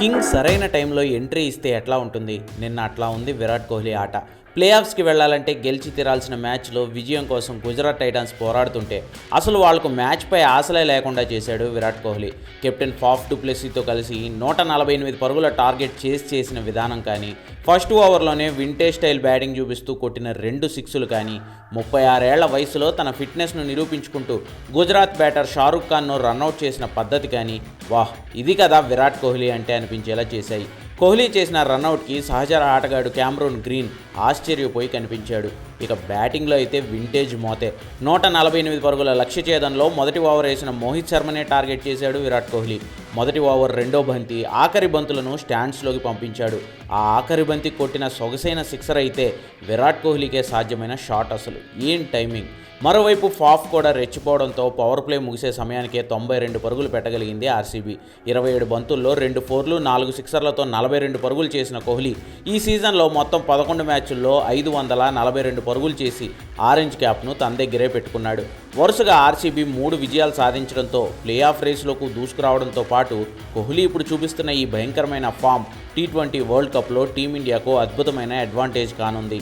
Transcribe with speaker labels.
Speaker 1: King సరైన టైంలో entry ఇస్తే ఎట్లా ఉంటుంది? నిన్న అట్లా ఉంది విరాట్ కోహ్లీ ఆట. ప్లే ఆఫ్స్కి వెళ్ళాలంటే గెలిచి తీరాల్సిన మ్యాచ్లో విజయం కోసం గుజరాత్ టైటాన్స్ పోరాడుతుంటే అసలు వాళ్ళకు మ్యాచ్పై ఆశలే లేకుండా చేశాడు విరాట్ కోహ్లీ. కెప్టెన్ ఫాఫ్ డుప్లెసీతో కలిసి నూట నలభై ఎనిమిది పరుగుల టార్గెట్ చేసి చేసిన విధానం కానీ ఫస్ట్ ఓవర్లోనే వింటేజ్ స్టైల్ బ్యాటింగ్ చూపిస్తూ కొట్టిన రెండు సిక్సులు కానీ ముప్పై ఆరేళ్ళ వయసులో తన ఫిట్నెస్ను నిరూపించుకుంటూ గుజరాత్ బ్యాటర్ షారుఖ్ ఖాన్ను రన్అట్ చేసిన పద్ధతి కానీ వాహ్ ఇది కదా విరాట్ కోహ్లీ అంటే అనిపించేలా చేశాయి. కోహ్లీ చేసిన రన్అట్కి సహచర ఆటగాడు క్యామ్రూన్ గ్రీన్ ఆశ్చర్యపోయి కనిపించాడు. ఇక బ్యాటింగ్లో అయితే వింటేజ్ మోతే. నూట నలభై ఎనిమిది పరుగుల లక్ష్య ఛేదంలో మొదటి ఓవర్ వేసిన మోహిత్ శర్మనే టార్గెట్ చేశాడు విరాట్ కోహ్లీ. మొదటి ఓవర్ రెండో బంతి ఆఖరి బంతులను స్టాండ్స్లోకి పంపించాడు. ఆ ఆఖరి బంతి కొట్టిన సొగసైన సిక్సర్ అయితే విరాట్ కోహ్లీకే సాధ్యమైన షాట్ అసలు. ఏం టైమింగ్? మరోవైపు ఫాఫ్ కూడా రెచ్చిపోవడంతో పవర్ ప్లే ముగిసే సమయానికే తొంభై రెండు పరుగులు పెట్టగలిగింది ఆర్సీబీ. ఇరవై ఏడు బంతుల్లో రెండు ఫోర్లు నాలుగు సిక్సర్లతో నలభై రెండు పరుగులు చేసిన కోహ్లీ ఈ సీజన్లో మొత్తం పదకొండు మ్యాచ్ల్లో ఐదు వందల నలభై రెండు పరుగులు చేసి ఆరెంజ్ క్యాప్ను తన దగ్గరే పెట్టుకున్నాడు. వరుసగా ఆర్సీబీ మూడు విజయాలు సాధించడంతో ప్లే ఆఫ్ రేసులోకి దూసుకురావడంతో పాటు పాటు కోహ్లీ ఇప్పుడు చూపిస్తున్న ఈ భయంకరమైన ఫామ్ టీ ట్వంటీ వరల్డ్ కప్లో టీమిండియాకు అద్భుతమైన అడ్వాంటేజ్ కానుంది.